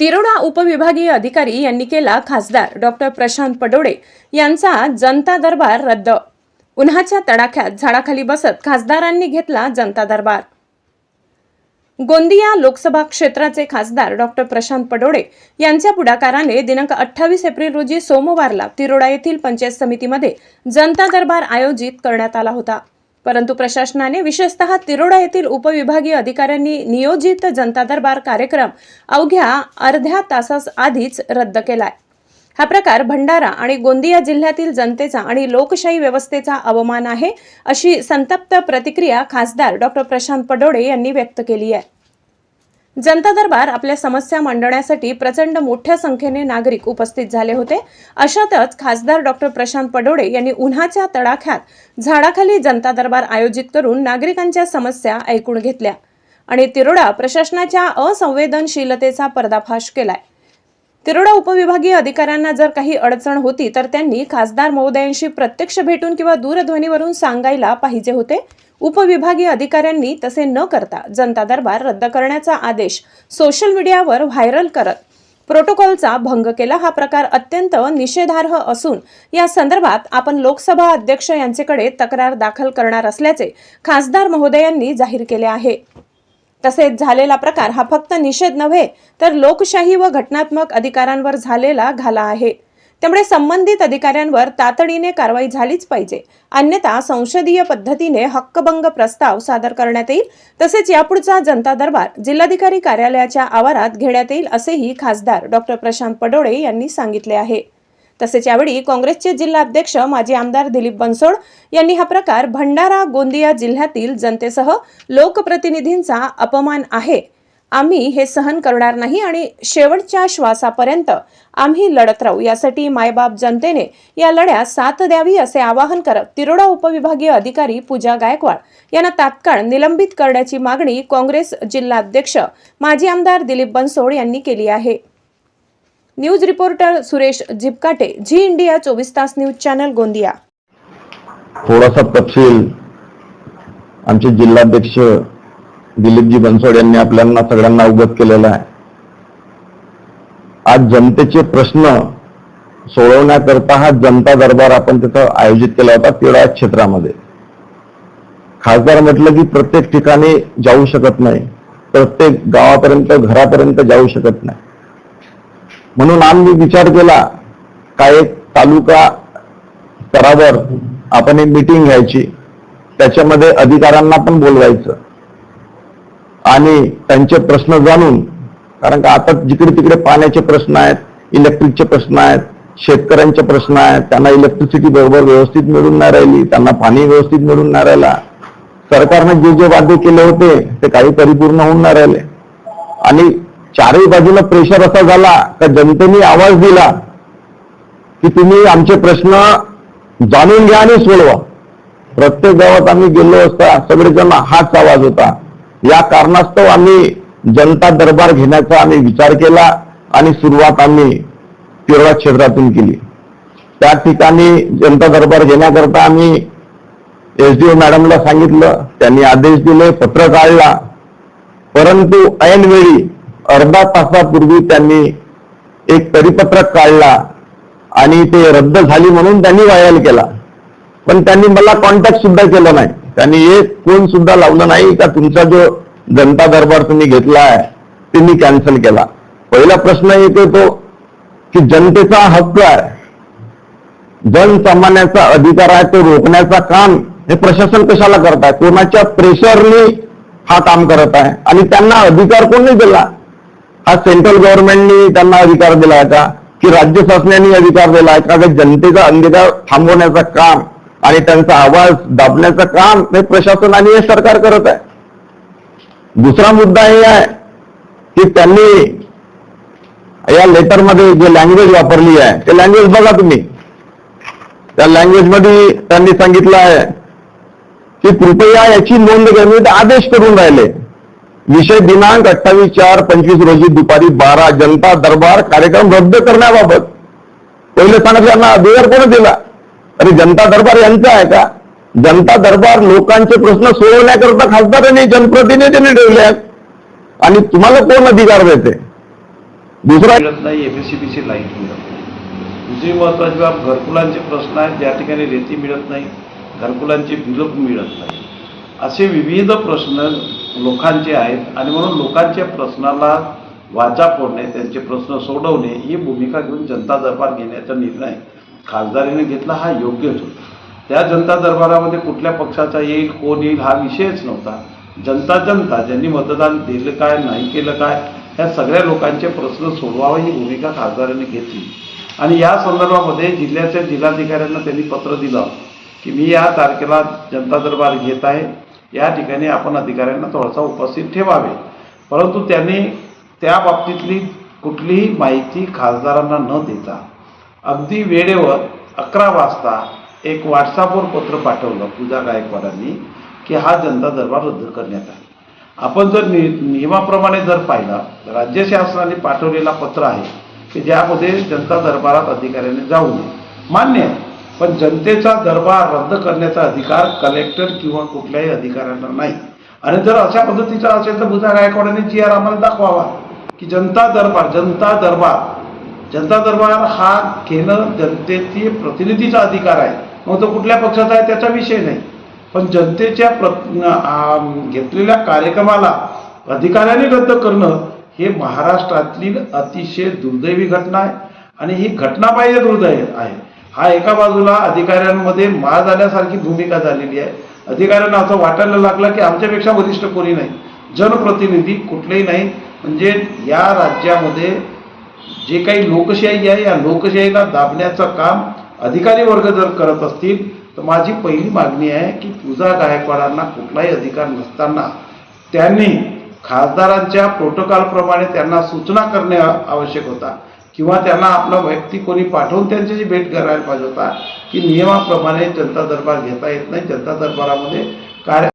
तिरोडा उपविभागीय अधिकारी यांनी केला खासदार डॉक्टर प्रशांत पडोडे यांचा जनता दरबार रद्द. उन्हाच्या तडाख्यात झाडाखाली बसत खासदारांनी घेतला जनता दरबार. गोंदिया लोकसभा क्षेत्राचे खासदार डॉक्टर प्रशांत पडोडे यांच्या पुढाकाराने दिनांक अठ्ठावीस एप्रिल रोजी सोमवारला तिरोडा येथील पंचायत समितीमध्ये जनता दरबार आयोजित करण्यात आला होता. परंतु प्रशासनाने विशेषतः तिरोडा येथील उपविभागीय अधिकाऱ्यांनी नियोजित जनता दरबार कार्यक्रम अवघ्या अर्ध्या तासास आधीच रद्द केलाय. हा प्रकार भंडारा आणि गोंदिया जिल्ह्यातील जनतेचा आणि लोकशाही व्यवस्थेचा अवमान आहे अशी संतप्त प्रतिक्रिया खासदार डॉक्टर प्रशांत पडोडे यांनी व्यक्त केली आहे. जनता दरबार आपल्या समस्या मांडण्यासाठी प्रचंड मोठ्या संख्येने नागरिक उपस्थित झाले होते. अशातच खासदार डॉक्टर प्रशांत पडोडे यांनी उन्हाच्या तडाख्यात झाडाखाली जनता दरबार आयोजित करून नागरिकांच्या समस्या ऐकून घेतल्या आणि तिरोडा प्रशासनाच्या असंवेदनशीलतेचा पर्दाफाश केलाय. तिरोडा उपविभागीय अधिकाऱ्यांना जर काही अडचण होती तर त्यांनी खासदार महोदयांशी प्रत्यक्ष भेटून किंवा दूरध्वनीवरून सांगायला पाहिजे होते. उपविभागीय अधिकाऱ्यांनी तसे न करता जनता दरबार रद्द करण्याचा आदेश सोशल मीडियावर व्हायरल करत प्रोटोकॉलचा भंग केला. हा प्रकार अत्यंत निषेधार्ह असून या संदर्भात आपण लोकसभा अध्यक्ष यांचेकडे तक्रार दाखल करणार असल्याचे खासदार महोदयांनी जाहीर केले आहे. तसेच झालेला प्रकार हा फक्त निषेध नव्हे तर लोकशाही व घटनात्मक अधिकारांवर झालेला घाला आहे. त्यामुळे संबंधित अधिकाऱ्यांवर तातडीने कारवाई झालीच पाहिजे. अन्यथा संसदीय पद्धतीने हक्कभंग प्रस्ताव सादर करण्यात येईल. तसेच यापुढचा जनता दरबार जिल्हाधिकारी कार्यालयाच्या आवारात घेण्यात येईल असेही खासदार डॉक्टर प्रशांत पडोळे यांनी सांगितले आहे. तसेच यावेळी काँग्रेसचे जिल्हाध्यक्ष माजी आमदार दिलीप बनसोड यांनी हा प्रकार भंडारा गोंदिया जिल्ह्यातील जनतेसह लोकप्रतिनिधींचा अपमान आहे. आम्ही हे सहन करणार नाही आणि शेवटच्या श्वासापर्यंत आम्ही लढत राहू. यासाठी मायबाप जनतेने या लढ्यात साथ द्यावी असे आवाहन करत तिरोडा उपविभागीय अधिकारी पूजा गायकवाड यांना तात्काळ निलंबित करण्याची मागणी काँग्रेस जिल्हाध्यक्ष माजी आमदार दिलीप बनसोड यांनी केली आहे. News reporter Suresh Zipkate Zee India चोवीस तास न्यूज चॅनल गोंदिया. थोडासा तपशील आमचे जिल्हाध्यक्ष दिलीपजी बनसोड यांनी आपल्याला सगळ्यांना अवगत केलेला आहे. आज जनतेचे प्रश्न सोडवण्याकरता हा जनता दरबार आपण तिथं आयोजित केला होता तेवढ्या क्षेत्रामध्ये. खासदार म्हटलं की प्रत्येक ठिकाणी जाऊ शकत नाही. प्रत्येक गावापर्यंत घरापर्यंत जाऊ शकत नाही. म्हणून आम्ही विचार केला का एक तालुका स्तरावर आपण एक मिटिंग घ्यायची. त्याच्यामध्ये अधिकाऱ्यांना पण बोलवायचं. आणि त्यांचे प्रश्न जाणून कारण का आता जिकडे तिकडे पाण्याचे प्रश्न आहेत इलेक्ट्रिकचे प्रश्न आहेत शेतकऱ्यांचे प्रश्न आहेत त्यांना इलेक्ट्रिसिटी बरोबर व्यवस्थित मिळून नाही राहिली त्यांना पाणी व्यवस्थित मिळून नाही राहिला. सरकारने जे जे वादे केले होते ते काही परिपूर्ण होऊन नाही राहिले. आणि चारही बाजूला प्रेशर असा झाला का जनतेने आवाज दिला की तुम्ही आमचे प्रश्न जाणून घ्या आणि सोडवा. प्रत्येक गावात आम्ही गेलो असता सगळेजण हाच आवाज होता. या कारणास्तव आम्ही जनता दरबार घेण्याचा आम्ही विचार केला आणि सुरुवात आम्ही तिरोडा क्षेत्रातून केली. त्या ठिकाणी जनता दरबार घेण्याकरता आम्ही एसडीओ मॅडमला सांगितलं त्यांनी आदेश दिले पत्र काढला. परंतु ऐनवेळी अर्धा तासापूर्वी त्यांनी एक परिपत्रक काढला आणि ते रद्द झाली म्हणून त्यांनी व्हायरल केला. पण त्यांनी मला कॉन्टॅक्ट सुद्धा केला नाही. त्यांनी एक फोन सुद्धा लावलं नाही का तुमचा जो जनता दरबार तुम्ही घेतला आहे ते मी कॅन्सल केला. पहिला प्रश्न येतो तो की जनतेचा हक्क आहे. जनसामान्याचा अधिकार आहे तो रोखण्याचा काम हे प्रशासन कशाला करत आहे? कोणाच्या प्रेशरने हा काम करत आहे? आणि त्यांना अधिकार कोणी दिला? हा सेंट्रल गव्हर्नमेंटनी त्यांना अधिकार दिला का की राज्य शासनाने अधिकार दिला आहे का जनतेचा अंगीकार थांबवण्याचं काम आणि त्यांचा आवाज दाबण्याचं काम हे प्रशासन आणि हे सरकार करत आहे. दुसरा मुद्दा हे आहे की त्यांनी या लेटरमध्ये जे लँग्वेज वापरली आहे ते लँग्वेज बघा तुम्ही. त्या लँग्वेजमध्ये त्यांनी सांगितलं आहे की कृपया याची नोंद घ्यावी आदेश करून राहिले. विषय दिनांक अठ्ठावीस चार पंचवीस रोजी दुपारी बारा जनता दरबार कार्यक्रम रद्द करण्याबाबत. पहिले सांगितलं अधिकार कोण दिला? अरे जनता दरबार यांचा आहे का? जनता दरबार लोकांचे प्रश्न सोडवण्याकरता खासदारांनी जनप्रतिनिधींनी ठेवले आहेत. आणि तुम्हाला कोण अधिकार देते? दुसरा मिळत नाही एफएससीबीची लाइट मिळत नाही. दुसरी महत्वाची बाब घरकुलांचे प्रश्न आहेत ज्या ठिकाणी रेती मिळत नाही घरकुलांचे बिलं मिळत नाही. असे विविध प्रश्न लोकांचे आहेत आणि म्हणून लोकांच्या प्रश्नाला वाचा फोडणे त्यांचे प्रश्न सोडवणे ही भूमिका घेऊन जनता दरबार घेण्याचा निर्णय खासदारीने घेतला हा योग्यच होता. त्या जनता दरबारामध्ये कुठल्या पक्षाचा येईल कोण येईल हा विषयच नव्हता. जनता जनता ज्यांनी मतदान दिलं काय नाही केलं काय ह्या सगळ्या लोकांचे प्रश्न सोडवावा ही भूमिका खासदारांनी घेतली. आणि या संदर्भामध्ये जिल्ह्याच्या जिल्हाधिकाऱ्यांना त्यांनी पत्र दिलं की मी या तारखेला जनता दरबार घेत आहे. या ठिकाणी आपण अधिकाऱ्यांना थोडासा उपस्थित ठेवावे. परंतु त्यांनी त्या बाबतीतली कुठलीही माहिती खासदारांना न देता अगदी वेळेवर अकरा वाजता एक व्हॉट्सअपवर पत्र पाठवलं पूजा गायकवाडांनी की हा जनता दरबार रद्द करण्यात आला. आपण जर नि नियमाप्रमाणे जर पाहिलं राज्य शासनाने पाठवलेला पत्र आहे की ज्यामध्ये जनता दरबारात अधिकाऱ्याने जाऊ नये. मान्य आहे. पण जनतेचा दरबार रद्द करण्याचा अधिकार कलेक्टर किंवा कुठल्याही अधिकाऱ्यांना नाही. आणि जर अशा पद्धतीचा असेल तर भुजा गायकवाडांनी जी आर आम्हाला दाखवावा की जनता दरबार जनता दरबार जनता दरबार हा घेणं जनतेची प्रतिनिधीचा अधिकार आहे. मग तो कुठल्या पक्षाचा आहे त्याचा विषय नाही. पण जनतेच्या प्र घेतलेल्या कार्यक्रमाला अधिकाऱ्याने रद्द करणं हे महाराष्ट्रातली अतिशय दुर्दैवी घटना आहे. आणि ही घटना दुर्दैव आहे. हा एका बाजूला अधिकाऱ्यांमध्ये माळ आल्यासारखी भूमिका झालेली आहे. अधिकाऱ्यांना असं वाटायला लागलं की आमच्यापेक्षा वरिष्ठ कोणी नाही. जनप्रतिनिधी कुठलेही नाही. म्हणजे या राज्यामध्ये जे काही लोकशाही आहे या लोकशाहीला दाबण्याचं काम अधिकारी वर्ग जर करत असतील तर माझी पहिली मागणी आहे की पूजा गायकवाडांना कुठलाही अधिकार नसताना त्यांनी खासदारांच्या प्रोटोकॉलप्रमाणे त्यांना सूचना करणे आवश्यक होता. किंवा त्यांना आपला वैयक्तिक कोणी पाठवून त्यांच्याशी भेट करायला पाहिजे होता की नियमाप्रमाणे जनता दरबार घेता येत नाही. जनता दरबारामध्ये कार्य